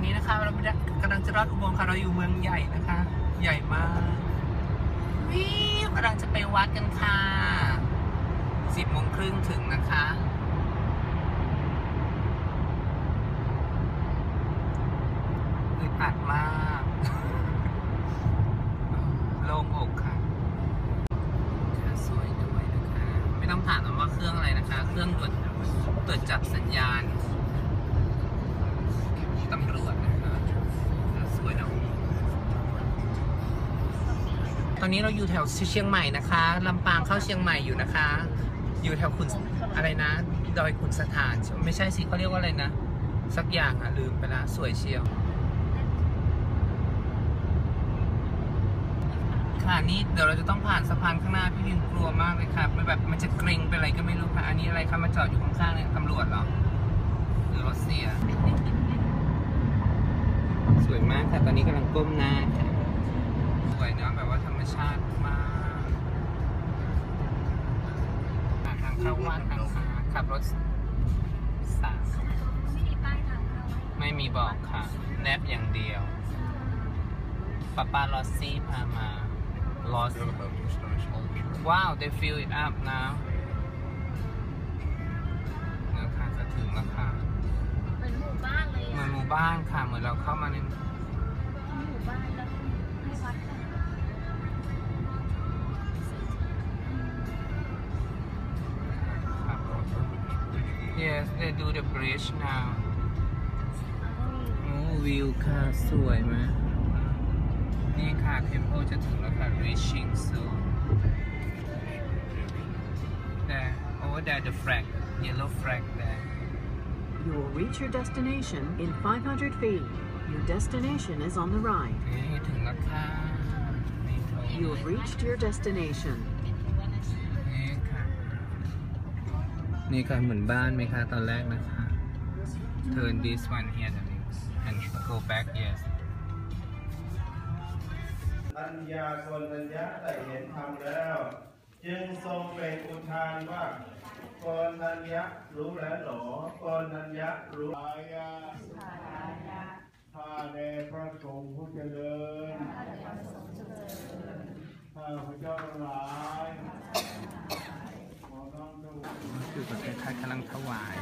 อนนี้นะคะเรากำลังจะรอดอุโมงค์ค่ะเราอยู่เมืองใหญ่นะคะ ใหญ่มากวิวกำลังจะไปวัดกันค่ะสิบโมงครึ่งถึงนะคะอึดอัดมากโล่งอกค่ะค่ะสวยด้วยนะคะ ไม่ต้องถามว่าเครื่องอะไรนะคะ เครื่องตรวจตรวจจับสัญญาณ ตำรวจนะคะสวยเนะตอนนี้เราอยู่แถวเชียงใหม่นะคะลำปางเข้าเชียงใหม่อยู่นะคะ อยู่แถวขุนอะไรนะ ดอยขุนสถาน ไม่ใช่สิเขาเรียกว่าอะไรนะ สักอย่างอะลืมไปละสวยเชียว ค่ะนี่เดี๋ยวเราจะต้องผ่านสะพานข้างหน้าพี่พิมกลัวมากเลยค่ะมันแบบมันจะเกรงเป็นอะไรก็ไม่รู้ค่ะ อันนี้อะไรคะมาจอดอยู่ข้างๆเนี่ยตำรวจเหรอหรือรถเสีย สวยมากค่ะ ตอนนี้กำลังก้มหน้าค่ะสวยนะแบบว่าธรรมชาติมากทางเข้าวัดนะคะขับรถสามไม่มีป้ายทางเข้าไม่มีบอกค่ะ แนบอย่างเดียวป้าป้าลอสซี่พามา ลอส ว้าว they fill it up now นะคะจะถึงแล้วค่ะ มืออะนหมู่บ้านค่ะ เหมือนเราเข้ามาในหมู่บ้านแล้วให้วัดกันครับ yes they do the bridge now โอ้วิวค่ะ สวยไหมนี่ค่ะเทมโพจะถึงแล้วค่ะ reaching soon there over there the flag yellow flag there You will reach your destination in 500 feet. Your destination is on the right. นี่ถึงแล้วค่ะนี่โทร You have reached your destination. นี่ค่ะ นี่ค่ะเหมือนบ้านไหมคะ ตอนแรกนะคะ turn this one here darling, and go back yes อัญญาโกนัญญะได้เห็นธรรมแล้ว จึงทรงเป็นอุทานว่าโกนัญญะรู้แล้วหรอโกนัญญะรู้อายะข้าแด่พระสงฆ์ผู้เจริญข้าพระเจ้าหลายขอน้อมถวายคือแบบคล้ายๆกำลังถวาย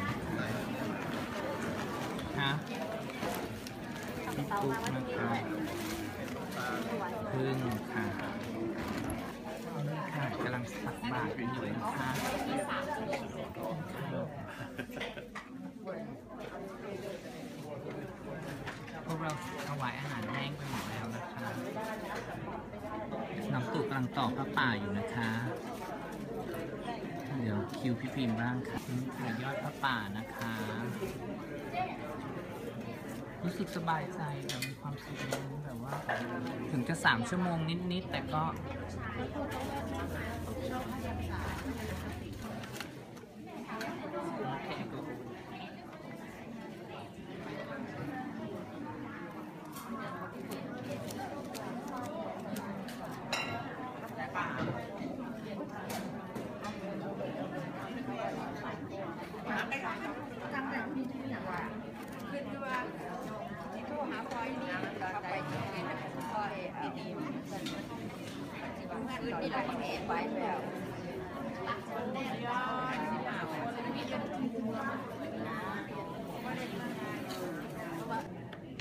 ฮะพี่ปุ๊กนะคะพึ่งค่ะนี่ค่ะ กำลังสักบาตรอยู่นะคะพวกเราถวายอาหารแห้งไปหมดแล้วนะคะน้องตู่กำลังต่อพระป่าอยู่นะคะ เดี๋ยวคิวพี่พิมพ์บ้างค่ะนี่คือยอดพระป่านะคะ รู้สึกสบายใจแบบมีความสุขแบบว่า จะสามชั่วโมงนิดๆแต่ก็ โอเคก็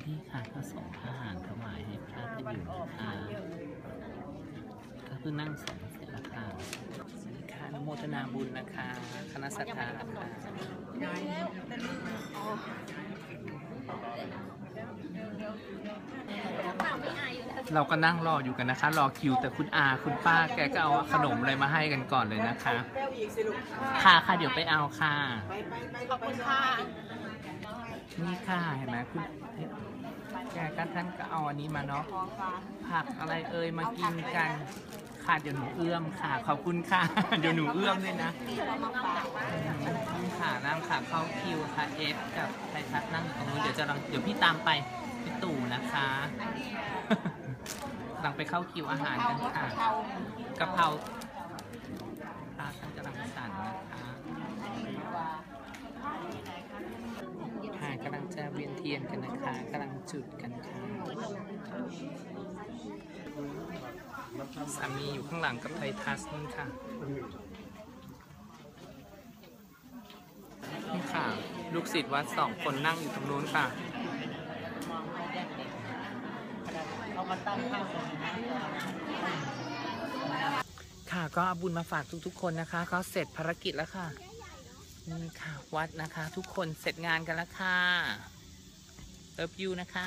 นี่ค่ะก็ส่งอาหารถวายให้พระที่อยู่นะคะก็เพิ่งนั่งสงเสร็จแล้วค่ะนี่ค่ะนโมทนาบุญนะคะ คณะสัตยาค่ะ เราก็นั่งรออยู่กันนะคะ รอคิวแต่คุณอาคุณป้าแกก็เอาขนมอะไรมาให้กันก่อนเลยนะคะ ค่ะค่ะเดี๋ยวไปเอาค่ะ ขอบคุณค่ะ นี่ค่ะเห็นไหมคุณแกก็ท่านก็เอาอันนี้มาเนาะ ผักอะไรเอ่ยมากินกัน ค่ะเดี๋ยวหนูเอื้อมค่ะ ขอบคุณค่ะ เดี๋ยวหนูเอื้อมด้วยนะนี่ค่ะนั่งค่ะเข้าคิวค่ะเอฟกับไทยทัศน์นั่งอยู่ตรงนู้นเดี๋ยวจะเดี๋ยวพี่ตามไป พี่ตู่นะคะกำลังไปเข้าคิวอาหารกันค่ะกะเพราพระท่านกำลังสั่นนะคะค่ะกำลังจะจะเวียนเทียนกันนะคะกำลังจุดกันค่ะสามีอยู่ข้างหลังกับไททัสนู่นค่ะนี่ค่ะ ลูกศิษย์วัดสองคนนั่งอยู่ตรงนู้นค่ะ ค่ะก็เอาบุญมาฝากทุกๆ คนนะคะ ก็เสร็จภารกิจแล้วค่ะนี่ค่ะ วัดนะคะ ทุกคนเสร็จงานกันแล้วค่ะเลิฟยูนะคะ